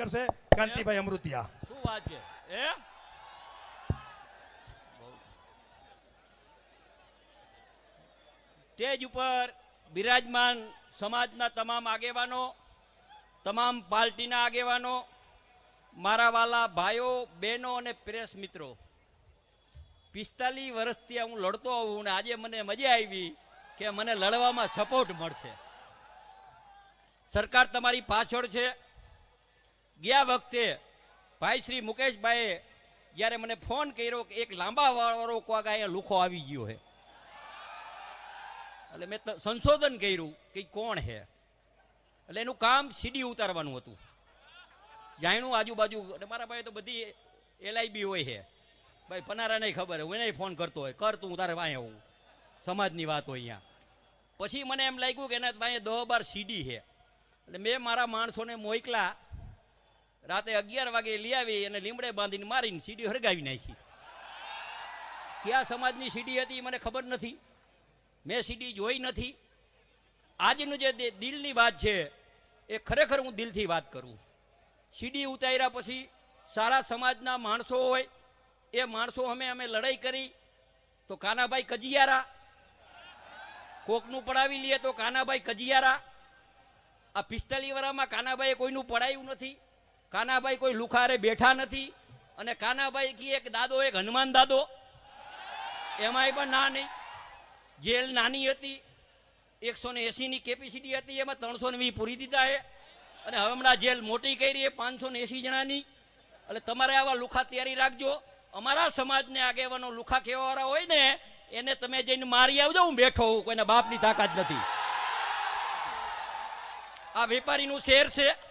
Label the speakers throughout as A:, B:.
A: કરશે? કાંતિભાઈ અમૃતિયા.
B: શું વાત છે? એ સ્ટેજ ઉપર બિરાજમાન સમાજના તમામ આગેવાનો, તમામ પાર્ટીના આગેવાનો, મારા વાલા ભાઈઓ, બહેનો અને પ્રેસ મિત્રો, પિસ્તાલીસ વર્ષથી હું લડતો આવું અને આજે મને મજા આવી કે મને લડવામાં સપોર્ટ મળશે. સરકાર તમારી પાછળ છે. ગયા વખતે ભાઈ શ્રી મુકેશભાઈએ જ્યારે મને ફોન કર્યો કે એક લાંબા વાળો કોક અહીંયા લુખો આવી ગયો છે. એટલે મેં સંશોધન કર્યું કે કોણ છે. એટલે એનું કામ સીડી ઉતારવાનું હતું. જાણ્યું આજુબાજુ અને મારા ભાઈ તો બધી એલઆઈબી હોય છે. ભાઈ પનારા નહીં ખબર હું એને ફોન કરતો હોય. કર તું તારે વાંહે આવું. સમાજની વાત હોય અહીંયા. પછી મને એમ લાગ્યું કે એના ભાઈ દહ બાર સીડી છે. એટલે મેં મારા માણસોને મોકલા રાતે અગિયાર વાગે લઈ આવી અને લીમડે બાંધીને મારીને સીડી હરગાવી નાખી. કયા સમાજની સીડી હતી મને ખબર નથી. મેં સીડી જોઈ નથી. આજનું જે દિલની વાત છે, એ ખરેખર હું દિલથી વાત કરું. સીડી ઉતાર્યા પછી સારા સમાજના માણસો હોય, એ માણસો અમે અમે લડાઈ કરી, તો કાનાભાઈ કજિયારા. કોકનું પડાવી લઈએ તો કાનાભાઈ કજિયારા. આ પિસ્તાલીસ વર્ષમાં કાનાભાઈએ કોઈનું પડાયું નથી. કાનાભાઈ કોઈ લુખારે બેઠા નથી અને કાનાભાઈ કી એક દાદો, એક હનુમાન દાદો. એમાંય પણ ના નહીં. જેલ નાની હતી, એકસો ને એસીની કેપેસિટી હતી, એમાં ત્રણસો ને વીસ પૂરી દીધા છે. અને હવે હમણાં જેલ મોટી કરી એ પાંચસો ને એસી જણાની. એટલે તમારે આવા લુખા તૈયારી રાખજો. અમારા સમાજને આગેવાનો લુખા કહેવાવાળા હોય ને, એને તમે જઈને મારી આવજો, હું બેઠો હું કોઈના બાપની તાકાત નથી. આ વેપારીનું શેર છે.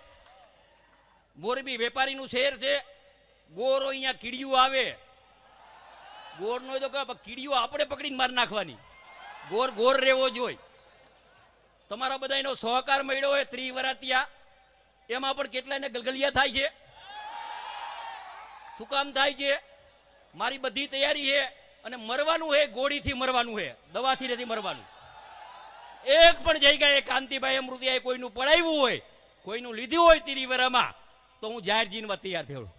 B: મોરબી વેપારીનું શહેર છે. ગોરો અહીંયા કીડિયું આવે. ગોરનો તો કહે આપણે પકડીને માર નાખવાની. ગોર ગોર રહેવો જોઈએ તમારા બધાનો સહકાર મળ્યો હોય ત્રિવરાતિયા. એમાં પણ કેટલાને ગલગલિયા થાય છે. શું કામ થાય છે. મારી બધી તૈયારી છે અને મરવાનું છે ગોળીથી મરવાનું છે દવાથી નથી મરવાનું. એક પણ જઈ ગયા કાંતિભાઈ અમૃતિયાએ કોઈનું પડાવ્યું હોય, કોઈનું લીધું હોય તિરિવરામાં તો હું જાહેરજીનમાં તૈયાર થયો.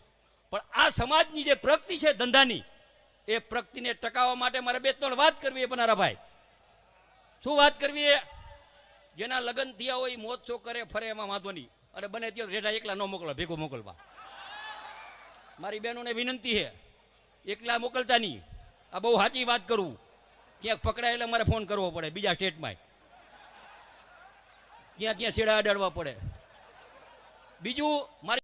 B: પણ આ સમાજની જે પ્રગતિ છે ધંધાની, એ પ્રગતિને ટકાવવા માટે મારે બે ત્રણ વાત કરવી એ ભાઈ. શું વાત કરવી એ જેના લગ્ન થયા હોય મોજ શોખ કરે, ફરે એમાં વાંધો નહીં. અને બને ત્યાં રેઢા એકલા ન મોકલો, ભેગો મોકલવા. મારી બહેનોને વિનંતી છે, એકલા મોકલતા નહીં. આ બહુ સાચી વાત કરું. ક્યાંક પકડાય એટલે મારે ફોન કરવો પડે, બીજા સ્ટેટમાં ક્યાં ક્યાં છેડા અડાડવા પડે. બીજું, મારી